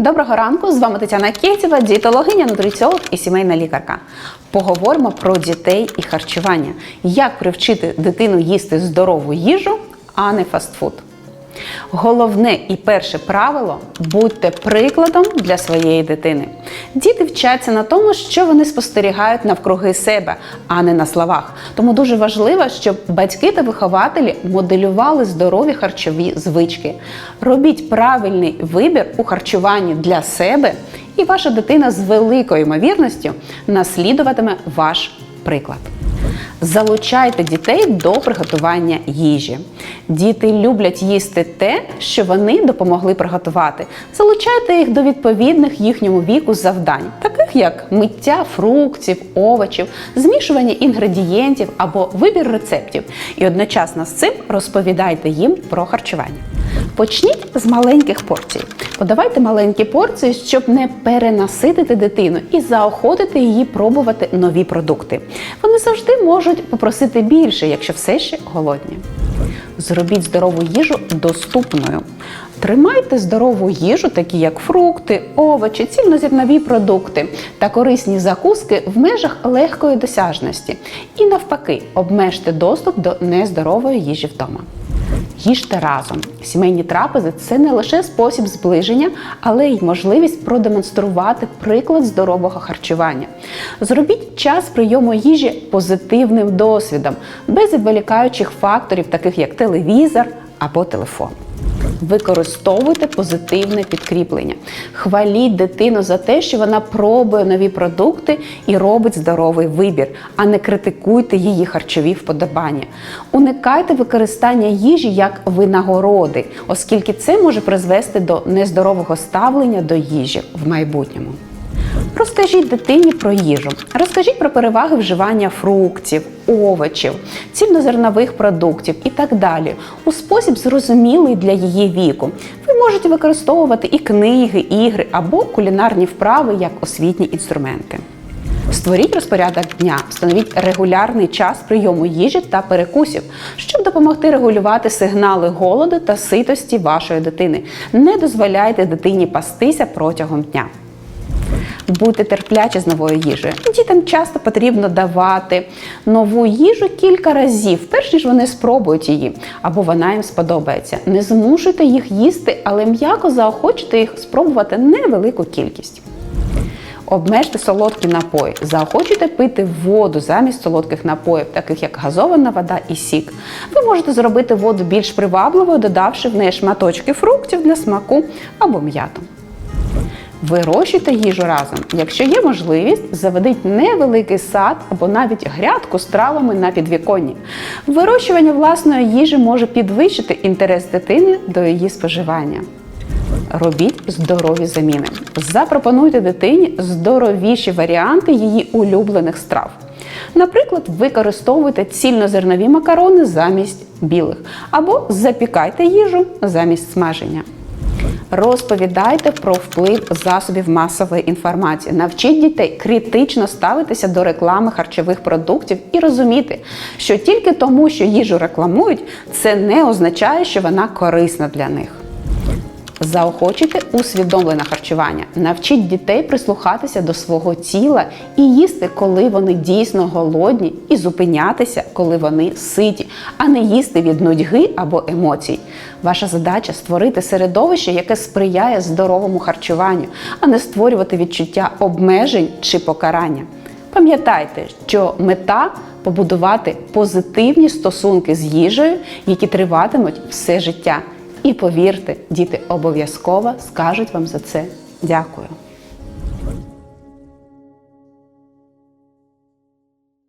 Доброго ранку! З вами Тетяна Кєтєва, дієтологиня, нутриціолог і сімейна лікарка. Поговоримо про дітей і харчування. Як привчити дитину їсти здорову їжу, а не фастфуд. Головне і перше правило будьте прикладом для своєї дитини. Діти вчаться на тому, що вони спостерігають навкруги себе, а не на словах. Тому дуже важливо, щоб батьки та вихователі моделювали здорові харчові звички. Робіть правильний вибір у харчуванні для себе, і ваша дитина з великою ймовірністю наслідуватиме ваш приклад. Залучайте дітей до приготування їжі. Діти люблять їсти те, що вони допомогли приготувати. Залучайте їх до відповідних їхньому віку завдань, таких як миття фруктів, овочів, змішування інгредієнтів або вибір рецептів. І одночасно з цим розповідайте їм про харчування. Почніть з маленьких порцій. Подавайте маленькі порції, щоб не перенаситити дитину і заохотити її пробувати нові продукти. Вони завжди можуть попросити більше, якщо все ще голодні. Зробіть здорову їжу доступною. Тримайте здорову їжу, такі як фрукти, овочі, цільнозернові продукти та корисні закуски в межах легкої досяжності. І навпаки, обмежте доступ до нездорової їжі вдома. Їжте разом. Сімейні трапези це не лише спосіб зближення, але й можливість продемонструвати приклад здорового харчування. Зробіть час прийому їжі позитивним досвідом, без відволікаючих факторів, таких як телевізор або телефон. Використовуйте позитивне підкріплення. Хваліть дитину за те, що вона пробує нові продукти і робить здоровий вибір, а не критикуйте її харчові вподобання. Уникайте використання їжі як винагороди, оскільки це може призвести до нездорового ставлення до їжі в майбутньому. Розкажіть дитині про їжу. Розкажіть про переваги вживання фруктів, овочів, цільнозернових продуктів і так далі у спосіб зрозумілий для її віку. Ви можете використовувати і книги, ігри або кулінарні вправи як освітні інструменти. Створіть розпорядок дня, встановіть регулярний час прийому їжі та перекусів, щоб допомогти регулювати сигнали голоду та ситості вашої дитини. Не дозволяйте дитині пастися протягом дня. Будьте терплячі з новою їжею. Дітям часто потрібно давати нову їжу кілька разів, перш ніж вони спробують її, або вона їм сподобається. Не змушуйте їх їсти, але м'яко заохочуйте їх спробувати невелику кількість. Обмежте солодкі напої, заохочуйте пити воду замість солодких напоїв, таких як газована вода і сік. Ви можете зробити воду більш привабливою, додавши в неї шматочки фруктів для смаку або м'яту. Вирощуйте їжу разом. Якщо є можливість, заведіть невеликий сад або навіть грядку з травами на підвіконні. Вирощування власної їжі може підвищити інтерес дитини до її споживання. Робіть здорові заміни. Запропонуйте дитині здоровіші варіанти її улюблених страв. Наприклад, використовуйте цільнозернові макарони замість білих, або запікайте їжу замість смаження. Розповідайте про вплив засобів масової інформації. Навчіть дітей критично ставитися до реклами харчових продуктів і розуміти, що тільки тому, що їжу рекламують, це не означає, що вона корисна для них. Заохочуйте усвідомлене харчування. Навчіть дітей прислухатися до свого тіла і їсти, коли вони дійсно голодні, і зупинятися, коли вони ситі, а не їсти від нудьги або емоцій. Ваша задача створити середовище, яке сприяє здоровому харчуванню, а не створювати відчуття обмежень чи покарання. Пам'ятайте, що мета побудувати позитивні стосунки з їжею, які триватимуть все життя. І повірте, діти обов'язково скажуть вам за це дякую.